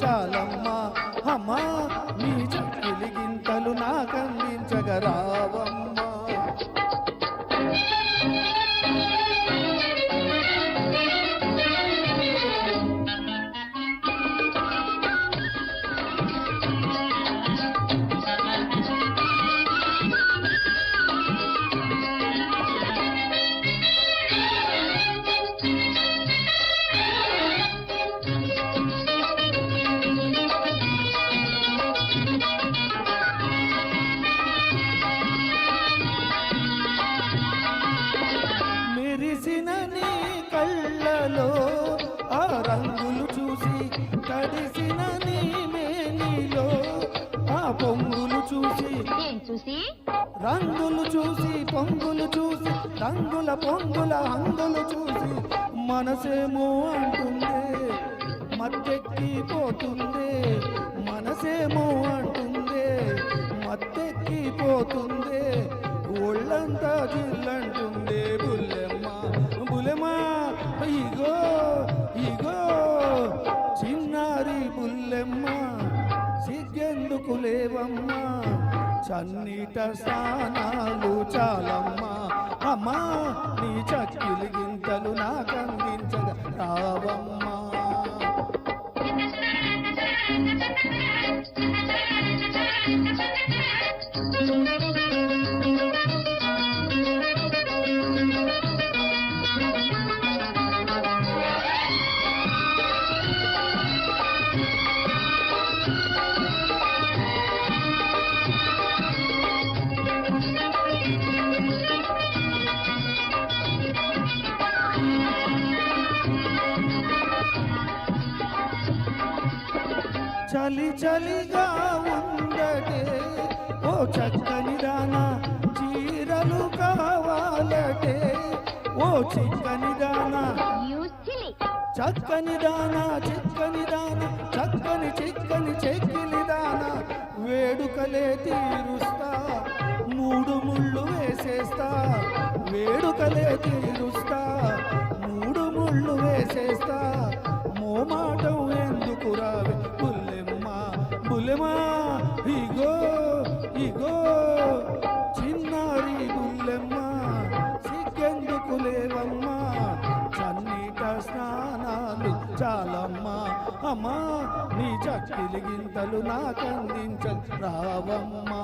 చాలమ్మా అమ్మా నీ చక్కిలి గింతలు నాకందించగరావమ్మా కళ్ళలో ఆ రంగులు చూసి తడిసిన నీ మేనిలో ఆ పొంగులు చూసి. చూసి? రంగులు చూసి పొంగులు చూసి రంగుల పొంగుల హంగులు చూసి మనసేమో అంటుందే మత్తెక్కిపోతుందే మనసేమో అంటుందే. చన్నీట స్నానాలు చాలమ్మా. అమ్మా నీ చక్కిలి గింతలు నాకందించగా రావమ్మ. చలి చలిగా ఉండటే ఓ చక్కని దానా చీరలు కావాలటే ఓ చిక్కని దానా చక్కని దానా చిక్కని దానా చక్కని చిక్కని చెక్కిలి దానా వేడుకలే తీరుస్తా మూడు ముళ్ళు వేసేస్తా వేడుకలే తీరుస్తా. ఇగో చిన్నారి గుల్లెమ్మ సిగ్గెందుకు లేవమ్మా చన్నీట స్నానాలు చాలమ్మా. అమ్మా నీ చక్కిలి గింతలు నాకందించ రావమ్మా.